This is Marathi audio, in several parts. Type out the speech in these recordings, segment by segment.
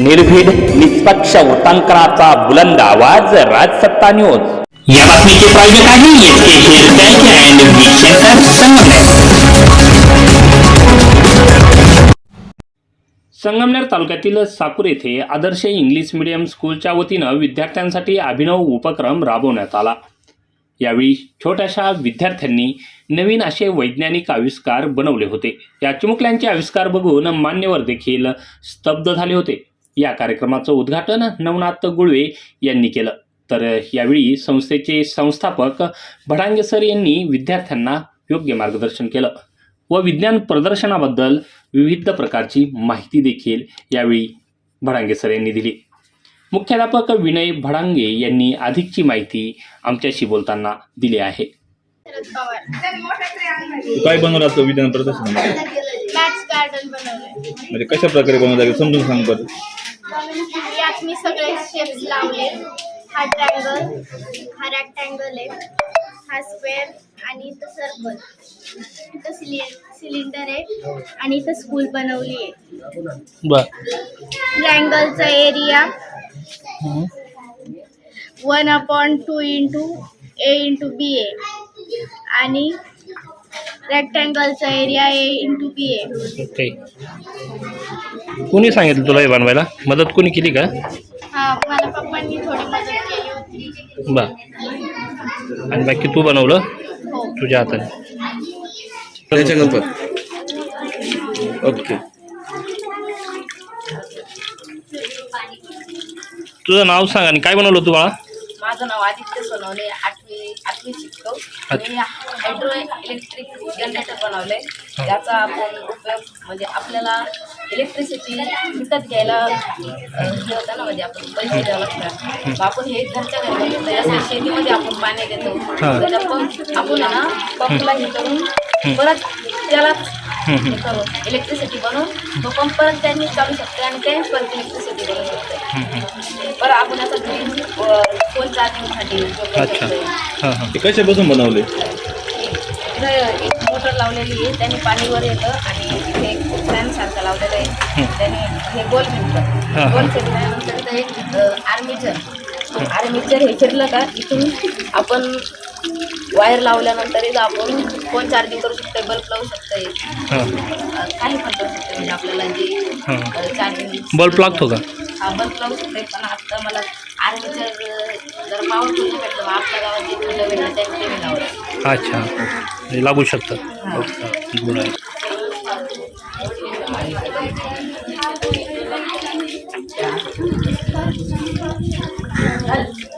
निर्भीड निष्पक्ष वृत्तांकनाचा बुलंद आवाज राजसत्ता न्यूज या बातमीचे प्रायोजक आहे संगमनेर तालुक्यातील साकूर येथे आदर्श इंग्लिश मीडियम स्कूलच्या वतीनं विद्यार्थ्यांसाठी अभिनव उपक्रम राबवण्यात आला. यावेळी छोट्याशा विद्यार्थ्यांनी नवीन असे वैज्ञानिक आविष्कार बनवले होते. या चिमुकल्यांचे आविष्कार बघून मान्यवर देखील स्तब्ध झाले होते. या कार्यक्रमाचं उद्घाटन नवनाथ गुळवे यांनी केलं. तर यावेळी संस्थेचे संस्थापक भडांगे सर यांनी विद्यार्थ्यांना योग्य मार्गदर्शन केलं व विज्ञान प्रदर्शनाबद्दल विविध प्रकारची माहिती देखील यावेळी भडांगे सर यांनी दिली. मुख्याध्यापक विनय भडांगे यांनी अधिकची माहिती आमच्याशी बोलताना दिली आहे. काय बनवलं असतं विज्ञान बनवलंय. म्हणजे कशा प्रकारे बनवलं समजून सांग बरं. यात मी सगळे शेप्स लावले. हा ट्रँगल हा रॅक्टँगल आहे. हा स्क्वेअर आणि इथं सर्कल इथं सिलि सिलेंडर आहे आणि इथं स्कूल बनवली आहे. बर. ट्रँगलचा area one upon two into A into B आहे आणि रेक्टँगलचा area A into B okay कुणी सांगितलं तुला हे बनवायला? मदत कुणी केली का? हा मला पप्पांनी थोडी मदत केली होती. बर आणि बाकी तू बनवलं? हो. तुझ्या हाताने. ओके. तुझं नाव सांग आणि काय बनवलं तू बाळा? माझं नाव आदित्य सोनवणे आठवी आठवी शिकतो मी हायड्रो इलेक्ट्रिक जनरेटर बनवलंय. त्याचा आपण उपयोग म्हणजे आपल्याला इलेक्ट्रिसिटी विकत घ्यायला हे होतं ना म्हणजे आपण पैसे द्यावं लागतात. आपण हे घरच्या घरी असं शेतीमध्ये आपण पाणी देतो. त्याच्या पंप आपण ना पंपला हे करून परत त्याला हे करून इलेक्ट्रिसिटी बनवून तो पंप परत त्यांनी चालू शकते आणि त्यांनीच परत इलेक्ट्रिसिटी बनवू शकते बरं आपण आता घरी फोन चार्जिंगसाठी अच्छा. हां हां. ते कशापासून बनवले? इथं एक मोटर लावलेली आहे त्याने पाणी वर येतं आणि इथे एक फॅन सारखं लावलेलं आहे. त्याने हे गोल फिरतं. गोल फिरल्यानंतर इथं एक आर्मीचर आर्मीचर हे. फिरलं का? इथून आपण वायर लावल्यानंतर इथं आपण फोन चार्जिंग करू शकतोय बल्ब लावू शकतोय. हां. अं, काही पण करू शकतोय म्हणजे आपल्याला. जे चार्जिंग बल्ब लागतो का? हा बल्ब लावू शकतोय पण आता मला आर्मीचर जर पॉवरफुल नाही भेटलं मग आपल्या गावात जे तुझं भेटलं त्यांनी ते मी लावलं अच्छा. हे लागू शकतं. ओके गुड आहे.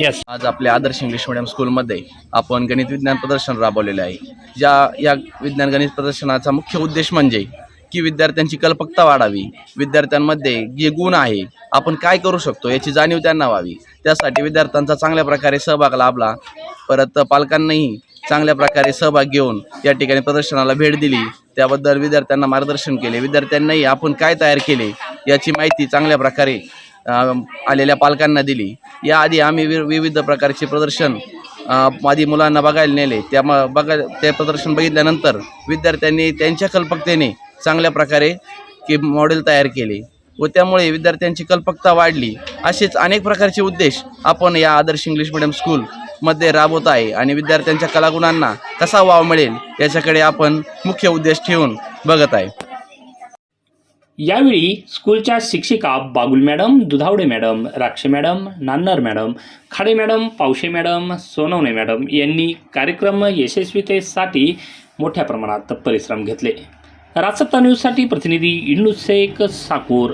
येस आज आपल्या आदर्श इंग्लिश मिडियम स्कूलमध्ये आपण गणित विज्ञान प्रदर्शन राबवलेले आहे. ज्या या विज्ञान गणित प्रदर्शनाचा मुख्य उद्देश म्हणजे की विद्यार्थ्यांची कल्पकता वाढावी. विद्यार्थ्यांमध्ये जे गुण आहे आपण काय करू शकतो याची जाणीव त्यांना व्हावी. त्यासाठी विद्यार्थ्यांचा चांगल्या प्रकारे सहभाग लाभला. परत पालकांनाही चांगल्या प्रकारे सहभाग घेऊन या ठिकाणी प्रदर्शनाला भेट दिली. त्याबद्दल विद्यार्थ्यांना मार्गदर्शन केले. विद्यार्थ्यांनाही आपण काय तयार केले याची माहिती चांगल्या प्रकारे आलेल्या पालकांना दिली. याआधी आम्ही वि विविध प्रकारचे प्रदर्शन आधी मुलांना बघायला नेले. त्या बघा ते प्रदर्शन बघितल्यानंतर विद्यार्थ्यांनी त्यांच्या कल्पकतेने चांगल्या प्रकारे की मॉडेल तयार केले व त्यामुळे विद्यार्थ्यांची कल्पकता वाढली. असेच अनेक प्रकारचे उद्देश आपण या आदर्श इंग्लिश मिडियम स्कूलमध्ये राबवत आहे आणि विद्यार्थ्यांच्या कलागुणांना कसा वाव मिळेल याच्याकडे आपण मुख्य उद्देश ठेवून बघत आहे. यावेळी स्कूलच्या शिक्षिका Bagul madam Dudhawade madam Rakshe madam Nannar madam Khade madam Pawashe madam Sonawane madam यांनी कार्यक्रम यशस्वीतेसाठी मोठ्या प्रमाणात परिश्रम घेतले. राजसत्ता न्यूजसाठी प्रतिनिधी इंडू साकोर साकूर.